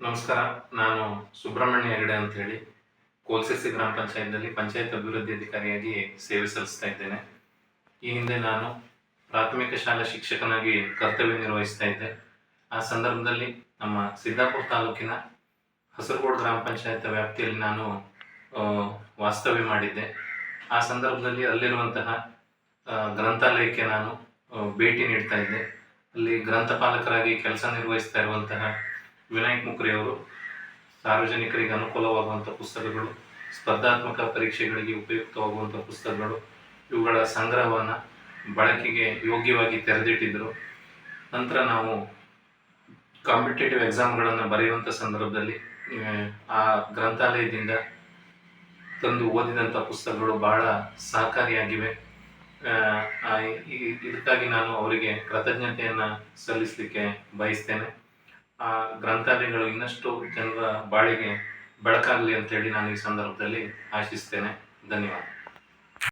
ನಮಸ್ಕಾರ, ನಾನು ಸುಬ್ರಹ್ಮಣ್ಯ ಹೆಗಡೆ ಅಂತ ಹೇಳಿ ಕೋಲ್ಸೆಸಿ ಗ್ರಾಮ ಪಂಚಾಯತ್ನಲ್ಲಿ ಪಂಚಾಯತ್ ಅಭಿವೃದ್ಧಿ ಅಧಿಕಾರಿಯಾಗಿ ಸೇವೆ ಸಲ್ಲಿಸ್ತಾ ಇದ್ದೇನೆ. ಈ ಹಿಂದೆ ನಾನು ಪ್ರಾಥಮಿಕ ಶಾಲಾ ಶಿಕ್ಷಕನಾಗಿ ಕರ್ತವ್ಯ ನಿರ್ವಹಿಸ್ತಾ ಇದ್ದೆ. ಆ ಸಂದರ್ಭದಲ್ಲಿ ನಮ್ಮ ಸಿದ್ದಾಪುರ ತಾಲೂಕಿನ ಹಸರಗೋಡು ಗ್ರಾಮ ಪಂಚಾಯತ್ ವ್ಯಾಪ್ತಿಯಲ್ಲಿ ನಾನು ವಾಸ್ತವ್ಯ ಮಾಡಿದ್ದೆ. ಆ ಸಂದರ್ಭದಲ್ಲಿ ಅಲ್ಲಿರುವಂತಹ ಗ್ರಂಥಾಲಯಕ್ಕೆ ನಾನು ಭೇಟಿ ನೀಡ್ತಾ ಇದ್ದೆ. ಅಲ್ಲಿ ಗ್ರಂಥಪಾಲಕರಾಗಿ ಕೆಲಸ ನಿರ್ವಹಿಸ್ತಾ ಇರುವಂತಹ ವಿನಾಯಕ್ ಮುಕ್ರಿಯವರು ಸಾರ್ವಜನಿಕರಿಗೆ ಅನುಕೂಲವಾಗುವಂಥ ಪುಸ್ತಕಗಳು ಸ್ಪರ್ಧಾತ್ಮಕ ಪರೀಕ್ಷೆಗಳಿಗೆ ಉಪಯುಕ್ತವಾಗುವಂಥ ಪುಸ್ತಕಗಳು ಇವುಗಳ ಸಂಗ್ರಹವನ್ನು ಬಳಕೆಗೆ ಯೋಗ್ಯವಾಗಿ ತೆರೆದಿಟ್ಟಿದ್ದರು ನಂತರ ನಾವು ಕಾಂಪಿಟೇಟಿವ್ ಎಕ್ಸಾಮ್ಗಳನ್ನು ಬರೆಯುವಂಥ ಸಂದರ್ಭದಲ್ಲಿ ಆ, ಗ್ರಂಥಾಲಯದಿಂದ ತಂದು ಓದಿದಂಥ ಪುಸ್ತಕಗಳು ಬಹಳ ಸಹಕಾರಿಯಾಗಿವೆ. ಇದಕ್ಕಾಗಿ ನಾನು ಅವರಿಗೆ ಕೃತಜ್ಞತೆಯನ್ನು ಸಲ್ಲಿಸಲಿಕ್ಕೆ ಬಯಸ್ತೇನೆ. ಆ ಗ್ರಂಥಾಲಯಗಳು ಇನ್ನಷ್ಟು ಜನರ ಬಾಳಿಗೆ ಬೆಳಕಾಗಲಿ ಅಂತೇಳಿ ನಾನು ಈ ಸಂದರ್ಭದಲ್ಲಿ ಆಶಿಸ್ತೇನೆ. ಧನ್ಯವಾದ.